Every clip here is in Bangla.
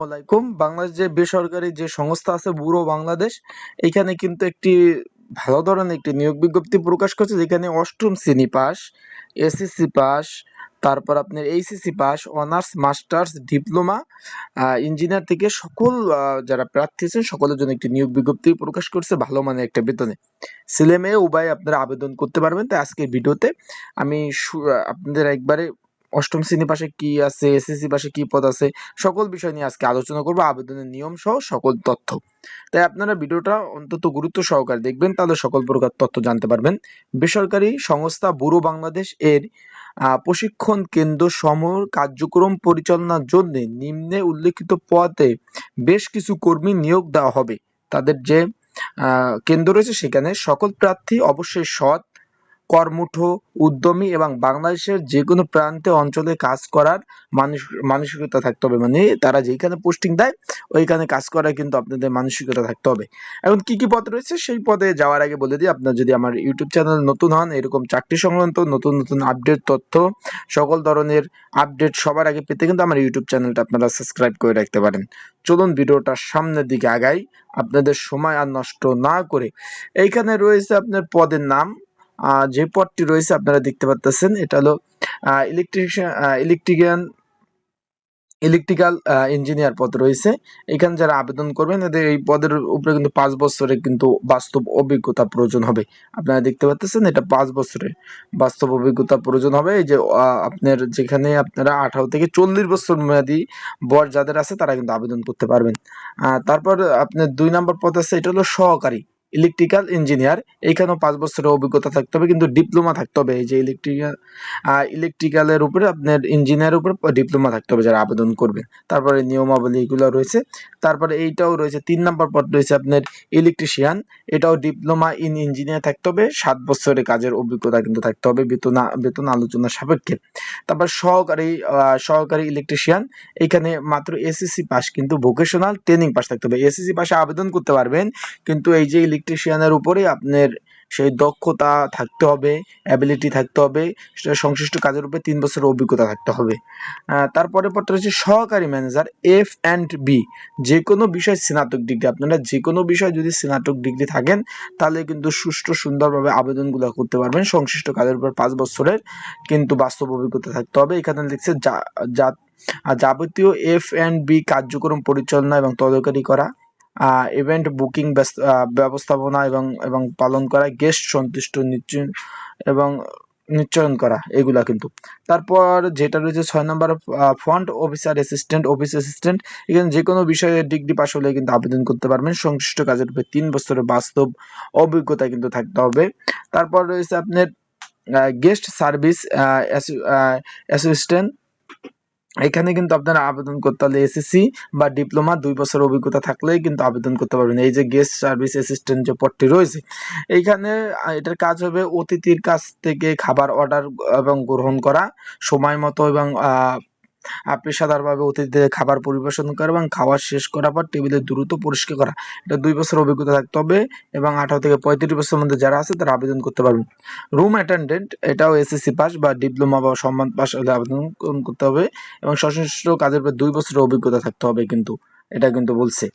আলাইকুম। বাংলাদেশ যে বেসরকারি যে সংস্থা আছে ব্যুরো বাংলাদেশ, এখানে কিন্তু একটি ভালো ধরনের একটি নিয়োগ বিজ্ঞপ্তি প্রকাশ করছে, যেখানে অষ্টম শ্রেণি পাস, এসএসসি পাস, তারপর আপনার HSC pass, honours, masters, diploma engineer থেকে সকল যারা প্রার্থী আছেন, সকলের জন্য একটি নিয়োগ বিজ্ঞপ্তি প্রকাশ করছে ভালো মানের একটা বেতনে। ছেলে মেয়ে উভয় আপনারা আবেদন করতে পারবেন। তাই আজকের ভিডিওতে আমি আপনাদের একবারে অষ্টম শ্রেণি পাশে কি আছে, এসএসসি পাশে কি পদ আছে, সকল বিষয় নিয়ে আজকে আলোচনা করব, আবেদনের নিয়ম সহ সকল তথ্য। তাই আপনারা ভিডিওটা অন্তত গুরুত্ব সহকারে দেখবেন, তাহলে সকল প্রকার তথ্য জানতে পারবেন। বেসরকারি সংস্থা ব্যুরো বাংলাদেশ এর প্রশিক্ষণ কেন্দ্র সমূহ কার্যক্রম পরিচালনার জন্য নিম্নে উল্লেখিত পদে বেশ কিছু কর্মী নিয়োগ দেওয়া হবে। তাদের যে কেন্দ্র রয়েছে সেখানে সকল প্রার্থী অবশ্যই সৎ কর্মঠ, উদ্যমী এবং বাংলাদেশের যে কোনো প্রান্তে অঞ্চলে কাজ করার মানুষ, মানসিকতা থাকতে হবে। মানে তারা যেখানে পোস্টিং দেয়, ওইখানে কাজ করার কিন্তু আপনাদের মানসিকতা থাকতে হবে। এখন কি কি পদ রয়েছে? সেই পদে যাওয়ার আগে বলে দিই, আপনার যদি আমার ইউটিউব চ্যানেল নতুন হন, এরকম চাকরি সংক্রান্ত নতুন নতুন আপডেট তথ্য, সকল ধরনের আপডেট সবার আগে পেতে কিন্তু আমার ইউটিউব চ্যানেলটা আপনারা সাবস্ক্রাইব করে রাখতে পারেন। চলুন ভিডিওটা সামনের দিকে আগাই। আপনাদের সময় আর নষ্ট না করে। এইখানে রয়েছে আপনার পদের নাম যে পদটি রয়েছে আপনারা দেখতে পাচ্ছেন এটা হলো ইলেকট্রিশিয়ান ইলেকট্রিশিয়ান ইলেকট্রিক্যাল ইঞ্জিনিয়ার পদ রয়েছে। এখানে যারা আবেদন করবেন, এদের এই পদের উপরে কিন্তু পাঁচ বছরের কিন্তু বাস্তব অভিজ্ঞতা প্রয়োজন হবে। আপনারা দেখতে পাচ্ছেন এটা পাঁচ বছরের বাস্তব অভিজ্ঞতা প্রয়োজন হবে। এই যে আপনার যেখানে আপনারা আঠারো থেকে চল্লিশ বছর মেয়াদি বয়স যাদের আছে, তারা কিন্তু আবেদন করতে পারবেন। তারপর আপনার দুই নম্বর পদ আছে, এটা হলো সহকারী। ইলেকট্রিক্যাল ইঞ্জিনিয়ার এইখানেও পাঁচ বছরের অভিজ্ঞতা থাকতে হবে, কিন্তু ডিপ্লোমা থাকতে হবে। এই যে ইলেকট্রিক্যাল ইলেকট্রিক্যালের উপরে আপনার ইঞ্জিনিয়ার উপরে ডিপ্লোমা থাকতে হবে যারা আবেদন করবে তারপরে নিয়মাবলী এগুলো রয়েছে। তারপরে এইটাও রয়েছে, তিন নম্বর পদ রয়েছে আপনার ইলেকট্রিশিয়ান এটাও ডিপ্লোমা ইন ইঞ্জিনিয়ার থাকতে হবে। সাত বছরের কাজের অভিজ্ঞতা কিন্তু থাকতে হবে বেতন বেতন আলোচনা সাপেক্ষে। তারপর সহকারী সহকারী ইলেকট্রিশিয়ান এখানে মাত্র এসএসসি পাস কিন্তু ভোকেশনাল ট্রেনিং পাস থাকতে হবে। এসএসসি পাশে আবেদন করতে পারবেন, কিন্তু এই যে ইলেকট্রিশিয়ানের উপরে আপনার সেই দক্ষতা থাকতে হবে অ্যাবিলিটি থাকতে হবে, সেটা সংশ্লিষ্ট কাজের উপরে তিন বছরের অভিজ্ঞতা থাকতে হবে। তারপরে পরটা হচ্ছে সহকারী ম্যানেজার এফ অ্যান্ড বি যে কোনো বিষয় স্নাতক ডিগ্রি আপনারা যে কোনো বিষয় যদি স্নাতক ডিগ্রি থাকেন, তাহলে কিন্তু সুষ্ঠু সুন্দরভাবে আবেদনগুলো করতে পারবেন। সংশ্লিষ্ট কাজের উপর পাঁচ বছরের কিন্তু বাস্তব অভিজ্ঞতা থাকতে হবে। এখানে লিখছে যা- যাবতীয় এফ অ্যান্ড বি কার্যক্রম পরিচালনা এবং তদারকি করা। ইভেন্ট বুকিং ব্যবস্থাপনা এবং এবং পালন করা গেস্ট সন্তুষ্ট এবং নিশ্চয়ন করা, এগুলা কিন্তু। তারপর যেটা রয়েছে ছয় number front officer assistant office assistant এখানে যে কোনো বিষয়ে ডিগ্রি পাশ হলে কিন্তু আবেদন করতে পারবেন। সংশ্লিষ্ট কাজের উপরে তিন বছরের বাস্তব অভিজ্ঞতা কিন্তু থাকতে হবে। তারপর রয়েছে আপনার গেস্ট সার্ভিস অ্যাসিস্ট্যান্ট এখানে কিন্তু আপনারা আবেদন করতে হলে এসএসসি বা ডিপ্লোমা দুই বছর অভিজ্ঞতা থাকলেই কিন্তু আবেদন করতে পারবেন। এই যে গেস্ট সার্ভিস অ্যাসিস্ট্যান্ট যে পদটি রয়েছে, এইখানে এটার কাজ হবে অতিথির কাছ থেকে খাবার অর্ডার এবং গ্রহণ করা, সময় মতো এবং পেশাদারভাবে অতিথিদের খাবার পরিবেশন করা এবং খাওয়া শেষ করার পর টেবিলে দ্রুত পরিষ্কার করা। এটা দুই বছর অভিজ্ঞতা থাকতে হবে এবং আঠারো থেকে পঁয়ত্রিশ বছরের মধ্যে যারা আছে তারা আবেদন করতে পারবেন। রুম অ্যাটেন্ডেন্ট, এটাও এসএসসি পাস বা ডিপ্লোমা বা সম্মান পাস হলে আবেদন করতে হবে এবং সশস্ত্র কাজের পর দুই বছরের অভিজ্ঞতা থাকতে হবে কিন্তু। এটা কিন্তু বলছে।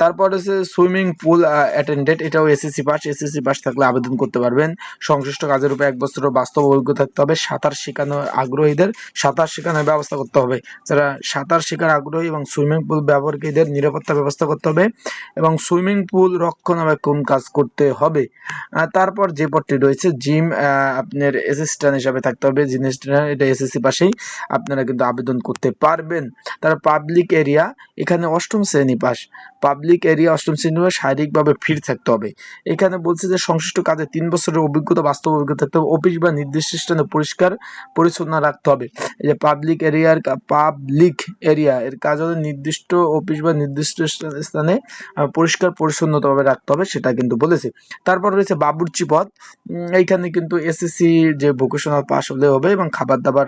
তারপর হচ্ছে সুইমিং পুল অ্যাটেন্ডেন্ট এটাও এসএসসি পাস এসএসসি পাস থাকলে আবেদন করতে পারবেন। সংশ্লিষ্ট কাজের উপর এক বছরের বাস্তব অভিজ্ঞতা থাকতে হবে। সাঁতার শেখানো আগ্রহীদের সাঁতার শেখানোর ব্যবস্থা করতে হবে। যারা সাঁতার শেখার আগ্রহী এবং সুইমিং পুল ব্যবহারকারীদের নিরাপত্তা ব্যবস্থা করতে হবে এবং সুইমিং পুল রক্ষণাবেক্ষণ কাজ করতে হবে। তারপর যে পদটি রয়েছে জিম আপনার অ্যাসিস্ট্যান্ট হিসাবে থাকতে হবে। জিনিসটা এটা এসএসসি পাশেই আপনারা কিন্তু আবেদন করতে পারবেন। তারা পাবলিক এরিয়া এখানে অষ্টম শ্রেণি পাস। পাবলিক এরিয়া অষ্টম শ্রেণি পাস শারীরিকভাবে ফিট থাকতে হবে। এখানে বলছে যে, সংশ্লিষ্ট কাজে তিন বছরের অভিজ্ঞতা, বাস্তব অভিজ্ঞতা থাকতে হবে। অফিস বা নির্দিষ্ট স্থানে পরিষ্কার পরিচ্ছন্ন রাখতে হবে। এই যে পাবলিক এরিয়ার পাবলিক এরিয়া এর কাজ হলো নির্দিষ্ট অফিস বা নির্দিষ্ট স্থানে- পরিষ্কার পরিচ্ছন্নতাভাবে রাখতে হবে, সেটা কিন্তু বলেছে। তারপর রয়েছে বাবুর্চি পদ। এইখানে কিন্তু এসএসসি যে ভোকেশনাল পাস হলে হবে এবং খাবার দাবার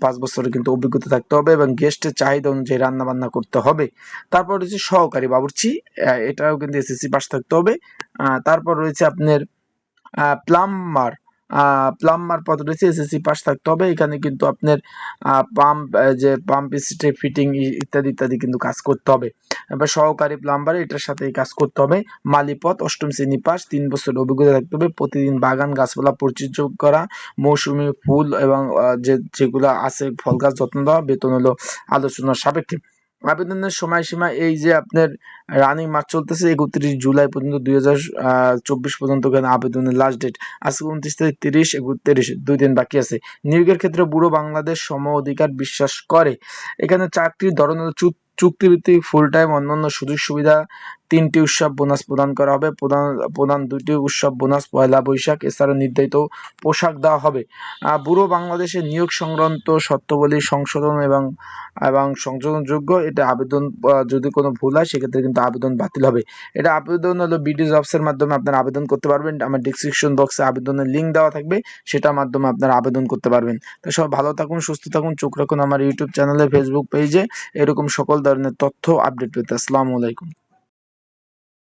পাঁচ বছরের কিন্তু অভিজ্ঞতা থাকতে হবে এবং গেস্টের চাহিদা অনুযায়ী রান্না বান্না করতে হবে। তারপর রয়েছে সহকারী বাবুর্চি এটাও কিন্তু এসএসসি পাস থাকতে হবে। তারপর রয়েছে আপনার প্লাম্বার প্লাম্বার পদ রয়েছে এসএসসি পাস থাকতে হবে। এখানে কিন্তু আপনার পাম্প যে পাম্প স্টে ফিটিং ইত্যাদি ইত্যাদি কিন্তু কাজ করতে হবে। এবার সহকারী প্লাম্বার এটার সাথে কাজ করতে হবে। মালিপথ অষ্টম শ্রেণি পাস, তিন বছর অভিজ্ঞতা থাকতে হবে। প্রতিদিন বাগান, গাছপালা পরিচর্যা করা, মৌসুমি ফুল এবং যে, যেগুলো আছে, ফল গাছ, যত্ন দেওয়া, বেতন হলো আলোচনার সাপেক্ষে। আবেদনের সময়সীমা এই যে আপনার রানিং মার্চ চলতেছে, একত্রিশ জুলাই পর্যন্ত দুই হাজার চব্বিশ পর্যন্ত কেন আবেদনের লাস্ট ডেট আজকে উনত্রিশ তারিখ তিরিশ, একত্রিশ, দুই দিন বাকি আছে। নিয়োগের ক্ষেত্রে বুড়ো বাংলাদেশ সম অধিকার বিশ্বাস করে। এখানে চাকরির ধরনের চুক্তিভিত্তিক ফুল টাইম অন্যান্য সুযোগ সুবিধা তিনটি উৎসব বোনাস প্রদান করা হবে। প্রধান প্রধান দুইটি উৎসব বোনাস, পয়লা বৈশাখ, এছাড়া নির্ধারিত পোশাক দেওয়া হবে। বুড়ো বাংলাদেশে নিয়োগ সংক্রান্ত শর্তাবলী সংশোধন এবং এবং সংশোধনযোগ্য। এটা আবেদন যদি কোনো ভুল হয়, সেক্ষেত্রে কিন্তু আবেদন বাতিল হবে। এটা আবেদন হলো বিডি জবসের মাধ্যমে আপনারা আবেদন করতে পারবেন। আমার ডিসক্রিপশন বক্সে আবেদনের লিঙ্ক দেওয়া থাকবে। সেটার মাধ্যমে আপনারা আবেদন করতে পারবেন। তো সব ভালো থাকুন, সুস্থ থাকুন, চোখ রাখুন আমার ইউটিউব চ্যানেলে ফেসবুক পেজে এরকম সকল ধরনের তথ্য আপডেট পেতে। আসসালামু আলাইকুম।